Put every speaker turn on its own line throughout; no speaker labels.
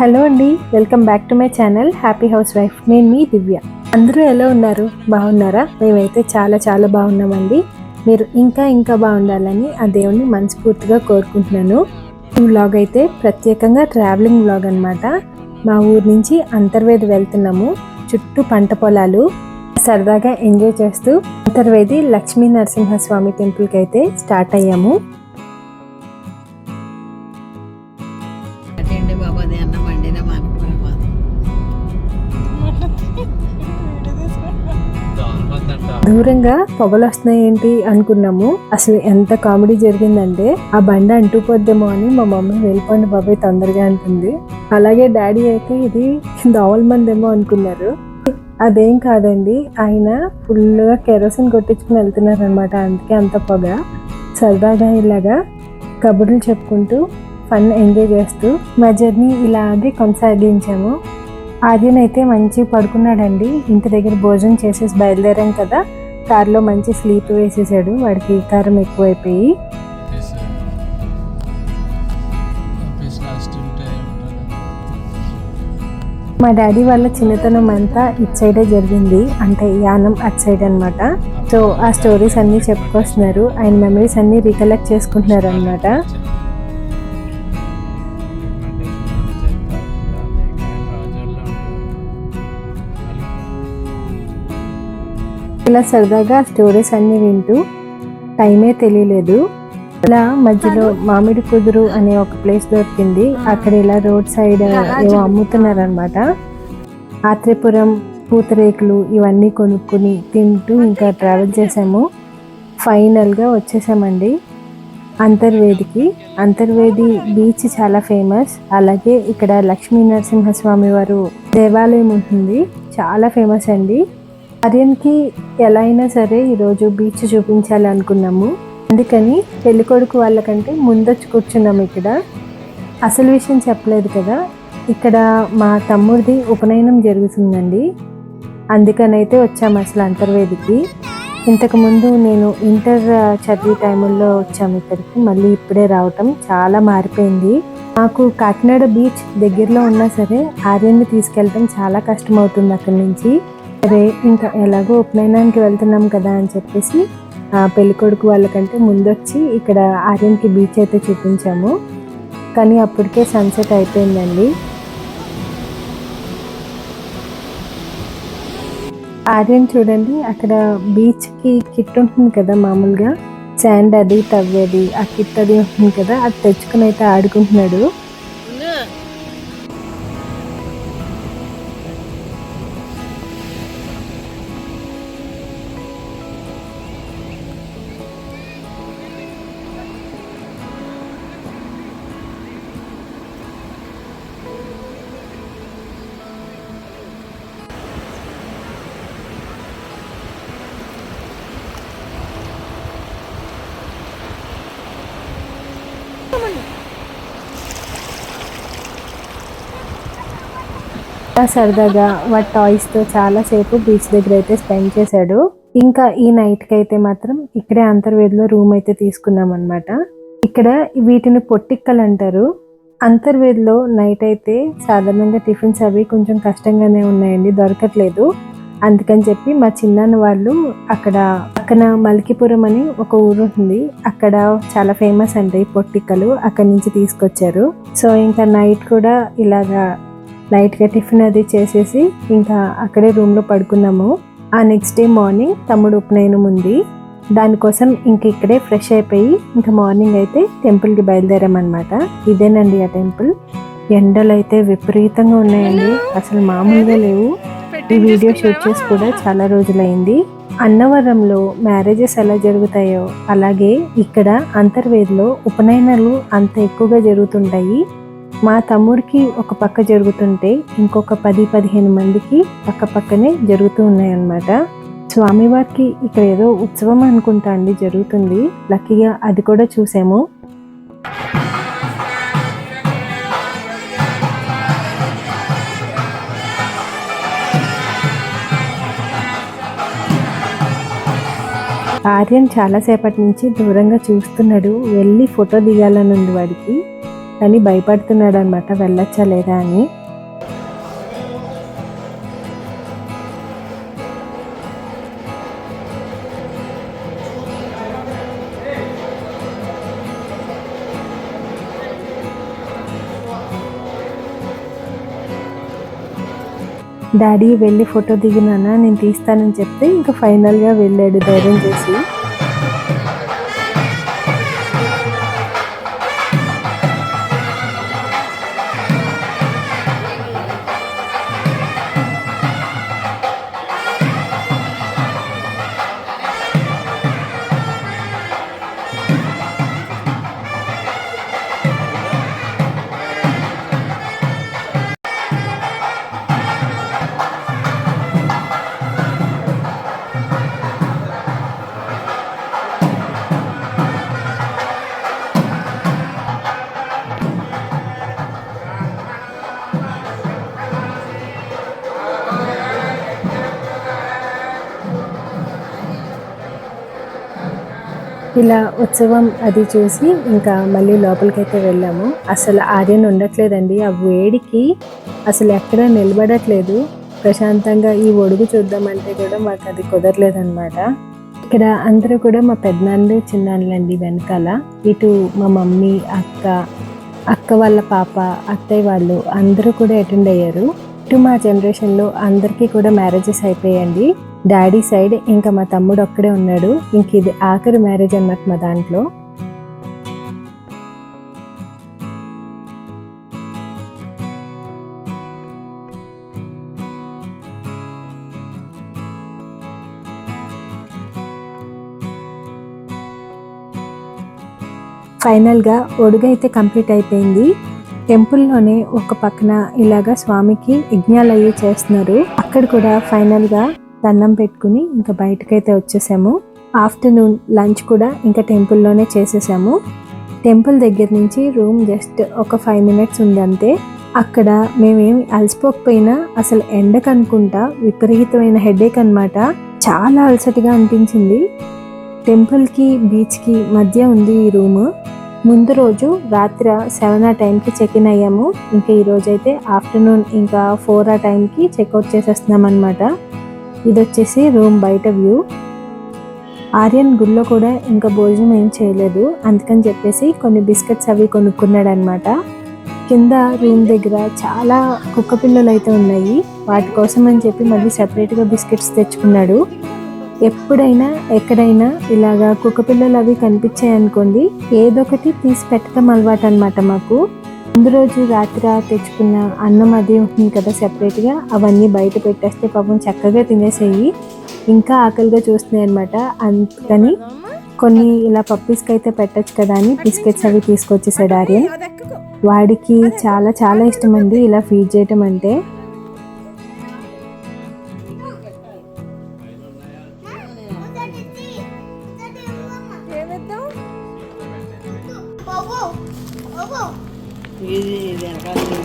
Hello అండి welcome back to my channel happy housewife. నేను మీ దివ్య. అందరూ ఎలా ఉన్నారు? బాగున్నారా? మేమైతే చాలా చాలా బాగున్నామండి. మీరు ఇంకా ఇంకా బాగుండాలని ఆ దేవుణ్ణి మనస్ఫూర్తిగా కోరుకుంటున్నాను. ఈ వ్లాగ్ అయితే ప్రత్యేకంగా ట్రావెలింగ్ వ్లాగ్ అనమాట మా ఊరు నుంచి అంతర్వేది వెళ్తున్నాము. చుట్టూ పంట పొలాలు. సరదాగా ఎంజాయ్ చేస్తూ అంతర్వేది లక్ష్మీ నరసింహస్వామి టెంపుల్కి అయితే స్టార్ట్ అయ్యాము. దూరంగా పొగలు వస్తున్నాయి ఏంటి అనుకున్నాము. అసలు ఎంత కామెడీ జరిగిందంటే ఆ బండ అంటుపోద్దేమో అని మా మమ్మీ వెళ్ళిపోండి బాబాయ్ తొందరగా అంటుంది. అలాగే డాడీ అయితే ఇది దోవల మందేమో అనుకున్నారు. అదేం కాదండి ఆయన ఫుల్గా కెరోసిన్ కొట్టించుకుని వెళ్తున్నారు అనమాట అందుకే అంత పొగ. సరదాగా ఇలాగా కబుర్లు చెప్పుకుంటూ ఫన్ ఎంజాయ్ చేస్తూ మా జర్నీ ఇలాగే కొనసాగించాము. ఆర్యన్ అయితే మంచి పడుకున్నాడండి ఇంటి దగ్గర భోజనం చేసేసి బయలుదేరాం కదా. కార్లో మంచి స్లీప్ వేసేసాడు. వాడికి కారం ఎక్కువైపోయి. మా డాడీ వాళ్ళ చిన్నతనం అంతా ఇటు సైడే జరిగింది. అంటే యానం అటు సైడ్ అనమాట సో ఆ స్టోరీస్ అన్నీ చెప్పుకొస్తున్నారు. ఆయన మెమరీస్ అన్నీ రికలెక్ట్ చేసుకుంటున్నారు అనమాట ఇలా సరదాగా స్టోరీస్ అన్ని వింటూ టైమే తెలియలేదు. ఇలా మధ్యలో మామిడి కుదురు అనే ఒక ప్లేస్ దొరికింది. అక్కడ ఇలా రోడ్ సైడ్ ఏవో అమ్ముతున్నారు అనమాట ఆత్రేపురం పూతరేకులు ఇవన్నీ కొనుక్కుని తింటూ ఇంకా ట్రావెల్ చేసాము. ఫైనల్గా వచ్చేసామండి. అంతర్వేదికి. అంతర్వేది బీచ్ చాలా ఫేమస్ అలాగే ఇక్కడ లక్ష్మీ నరసింహస్వామి వారు దేవాలయం ఉంటుంది. చాలా ఫేమస్ అండి. ఆర్యన్కి ఎలా అయినా సరే ఈరోజు బీచ్ చూపించాలి అనుకున్నాము అందుకని పెళ్ళికొడుకు వాళ్ళకంటే ముందొచ్చి కూర్చున్నాము ఇక్కడ. అసలు విషయం చెప్పలేదు కదా. ఇక్కడ మా తమ్ముడిది ఉపనయనం జరుగుతుందండి. అందుకనైతే వచ్చాము అసలు అంతర్వేదికి. ఇంతకుముందు నేను ఇంటర్ చదివే టైముల్లో వచ్చాము ఇక్కడికి. మళ్ళీ ఇప్పుడే రావటం చాలా మారిపోయింది. మాకు కాకినాడ బీచ్ దగ్గరలో ఉన్నా సరే ఆర్యన్ని తీసుకెళ్ళటం చాలా కష్టం అవుతుంది అక్కడి నుంచి. అదే ఇంకా ఎలాగో ఉపనయనానికి వెళ్తున్నాం కదా అని చెప్పేసి పెళ్ళికొడుకు వాళ్ళకంటే ముందొచ్చి ఇక్కడ ఆర్యన్కి బీచ్ అయితే చూపించాము. కానీ అప్పటికే సన్సెట్ అయిపోయిందండి. ఆర్యన్ చూడండి అక్కడ బీచ్కి కిట్ ఉంటుంది కదా మామూలుగా? శాండ్ అది తవ్వేది ఆ కిట్ అది ఉంటుంది కదా అది తెచ్చుకుని అయితే ఆడుకుంటున్నాడు. చాలా సరదాగా వాటి టాయ్స్తో చాలాసేపు బీచ్ దగ్గర అయితే స్పెండ్ చేశాడు. ఇంకా ఈ నైట్కి అయితే మాత్రం ఇక్కడే అంతర్వేదిలో రూమ్ అయితే తీసుకున్నాం అనమాట ఇక్కడ వీటిని పొట్టిక్కలు అంటారు. అంతర్వేదిలో నైట్ అయితే సాధారణంగా టిఫిన్స్ అవి కొంచెం కష్టంగానే ఉన్నాయండి దొరకట్లేదు. అందుకని చెప్పి మా చిన్నాన్న వాళ్ళు అక్కడ పక్కన మల్కిపురం అని ఒక ఊరు ఉంది అక్కడ చాలా ఫేమస్ అండి పొట్టిక్కలు. అక్కడి నుంచి తీసుకొచ్చారు. సో ఇంకా నైట్ కూడా ఇలాగా లైట్గా టిఫిన్ అది చేసేసి ఇంకా అక్కడే రూమ్లో పడుకున్నాము. ఆ నెక్స్ట్ డే మార్నింగ్ తమ్ముడు ఉపనయనం ఉంది. దానికోసం ఇంక ఇక్కడే ఫ్రెష్ అయిపోయి ఇంకా మార్నింగ్ అయితే టెంపుల్కి బయలుదేరామన్నమాట. ఇదేనండి ఆ టెంపుల్. ఎండలు అయితే విపరీతంగా ఉన్నాయండి. అసలు మామూలుగా లేవు. ఈ వీడియో షూట్ చేసి కూడా చాలా రోజులైంది. అన్నవరంలో మ్యారేజెస్ ఎలా జరుగుతాయో అలాగే ఇక్కడ అంతర్వేదిలో ఉపనయనాలు అంత ఎక్కువగా జరుగుతుంటాయి. మా తమ్ముడికి ఒక పక్క జరుగుతుంటే ఇంకొక పది పదిహేను మందికి పక్క పక్కనే జరుగుతూ ఉన్నాయన్నమాట. స్వామివారికి ఇక్కడ ఏదో ఉత్సవం అనుకుంటా అండి జరుగుతుంది. లక్కీగా అది కూడా చూసాము. ఆర్యన్ చాలాసేపటి నుంచి దూరంగా చూస్తున్నాడు. వెళ్ళి ఫోటో దిగాలని ఉంది వాడికి. కానీ భయపడుతున్నాడు అనమాట వెళ్ళొచ్చా లేదా అని. డాడీ వెళ్ళి ఫోటో దిగినానా నేను తీస్తానని చెప్తే ఇంకా ఫైనల్గా వెళ్ళాడు ధైర్యం చేసి. ఇలా ఉత్సవం అది చూసి ఇంకా మళ్ళీ లోపలికైతే వెళ్ళాము. అసలు ఆర్యన్ ఉండట్లేదండి. ఆ వేడికి అసలు ఎక్కడ నిలబడట్లేదు. ప్రశాంతంగా ఈ ఒడుగు చూద్దామంటే కూడా మాకు అది కుదరలేదన్నమాట. ఇక్కడ అందరూ కూడా మా పెద్దనాన్నలు చిన్నాళ్ళండి వెనకాల. ఇటు మా మమ్మీ అక్క అక్క వాళ్ళ పాప అత్తయ్య వాళ్ళు అందరూ కూడా అటెండ్ అయ్యారు. టు మా జనరేషన్లో అందరికీ కూడా మ్యారేజెస్ అయిపోయాయండి. డాడీ సైడ్ ఇంకా మా తమ్ముడు ఒక్కడే ఉన్నాడు. ఇంక ఇది ఆఖరి మ్యారేజ్ అన్నమాట మా దాంట్లో. ఫైనల్గా ఒడుగైతే కంప్లీట్ అయిపోయింది. టెంపుల్లోనే ఒక పక్కన ఇలాగా స్వామికి యజ్ఞాలు అయ్యి చేస్తున్నారు. అక్కడ కూడా ఫైనల్గా దండం పెట్టుకుని ఇంకా బయటకైతే వచ్చేసాము. ఆఫ్టర్నూన్ లంచ్ కూడా ఇంకా టెంపుల్లోనే చేసేసాము. టెంపుల్ దగ్గర నుంచి రూమ్ జస్ట్ ఒక ఫైవ్ మినిట్స్ ఉంది అంతే. అక్కడ మేమేమి అలసిపోకపోయినా అసలు ఎండకు అనుకుంటా విపరీతమైన హెడేక్ అన్నమాట. చాలా అలసటగా అనిపించింది. టెంపుల్కి బీచ్కి మధ్య ఉంది ఈ రూమ్. ముందు రోజు రాత్రి సెవెన్ ఆ టైంకి చెక్ ఇన్ అయ్యాము. ఇంకా ఈరోజు అయితే ఆఫ్టర్నూన్ ఇంకా ఫోర్ ఆ టైంకి చెక్అవుట్ చేసేస్తున్నాం అనమాట ఇది వచ్చేసి రూమ్ బయట వ్యూ. ఆర్యన్ గుళ్ళో కూడా ఇంకా భోజనం ఏం చేయలేదు. అందుకని చెప్పేసి కొన్ని బిస్కెట్స్ అవి కొనుక్కున్నాడు అనమాట కింద రూమ్ దగ్గర చాలా కుక్క పిల్లలు అయితే ఉన్నాయి. వాటి కోసం అని చెప్పి మళ్ళీ సెపరేట్గా బిస్కెట్స్ తెచ్చుకున్నాడు. ఎప్పుడైనా ఎక్కడైనా ఇలాగా కుక్కపిల్లలు అవి కనిపించాయి అనుకోండి ఏదొకటి తీసి పెట్టడం అలవాటు అనమాట మాకు. ముందు రోజు రాత్రి తెచ్చుకున్న అన్నం అది ఉంటుంది కదా సెపరేట్గా అవన్నీ బయట పెట్టేస్తే పాపం చక్కగా తినేసేయి. ఇంకా ఆకలిగా చూస్తున్నాయి అనమాట అందుకని కొన్ని ఇలా పప్పీస్కి అయితే పెట్టచ్చు కదా అని బిస్కెట్స్ అవి తీసుకొచ్చేసాడు ఆర్యన్. వాడికి చాలా చాలా ఇష్టం అండి ఇలా ఫీడ్ చేయటం అంటే.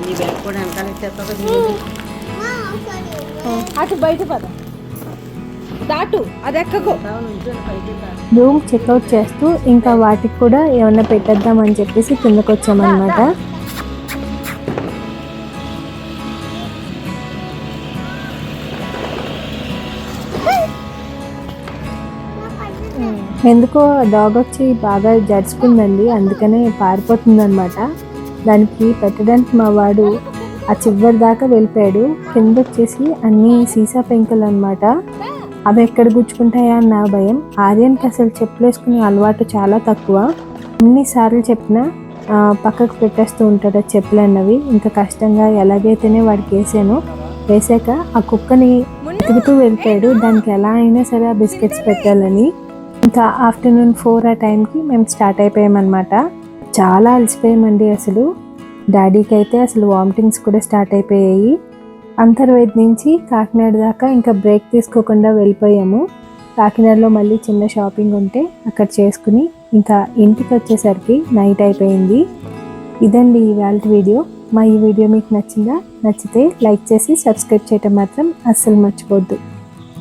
ఈ బ్యాగ్ కూడా వెనకాల
అటు బయట పద. దాటు అది ఎక్కకో.
రూమ్ చెక్అవుట్ చేస్తూ ఇంకా వాటికి కూడా ఏమన్నా పెట్టేద్దాం అని చెప్పేసి కిందకు వచ్చామన్నమాట. ఎందుకో డాగ్ వచ్చి బాగా జరుచుకుందండి అందుకనే పారిపోతుంది అనమాట దానికి పెట్టడానికి మా వాడు ఆ చివరి దాకా వెళ్ళిపోయాడు. కింద వచ్చేసి అన్ని సీసా పెంకులు అనమాట అవి ఎక్కడ గుచ్చుకుంటాయా అన్న భయం. ఆర్యన్కి అసలు చెప్పులు వేసుకునే అలవాటు చాలా తక్కువ. ఎన్నిసార్లు చెప్పినా పక్కకు పెట్టేస్తూ ఉంటాడు ఆ చెప్పులు అన్నవి ఇంకా కష్టంగా ఎలాగైతేనే వాడికి వేసాను వేసాక ఆ కుక్కని తిరుగుతూ వెళ్ళిపోయాడు. దానికి ఎలా అయినా సరే ఆ బిస్కెట్స్ పెట్టాలని. ఇంకా ఆఫ్టర్నూన్ ఫోర్ ఆ టైంకి మేము స్టార్ట్ అయిపోయామన్నమాట. చాలా అలసిపోయామండి అసలు. డాడీకి అయితే అసలు వామిటింగ్స్ కూడా స్టార్ట్ అయిపోయాయి. అంతర్వేది నుంచి కాకినాడ దాకా ఇంకా బ్రేక్ తీసుకోకుండా వెళ్ళిపోయాము. కాకినాడలో మళ్ళీ చిన్న షాపింగ్ ఉంటే అక్కడ చేసుకుని ఇంకా ఇంటికి వచ్చేసరికి నైట్ అయిపోయింది. ఇదండి ఇవాళ వీడియో. మా ఈ వీడియో మీకు నచ్చిందా? నచ్చితే లైక్ చేసి సబ్స్క్రైబ్ చేయటం మాత్రం అస్సలు మర్చిపోద్దు.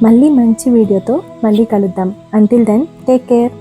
మళ్ళీ మంచి వీడియోతో మళ్ళీ కలుద్దాం. Until then take care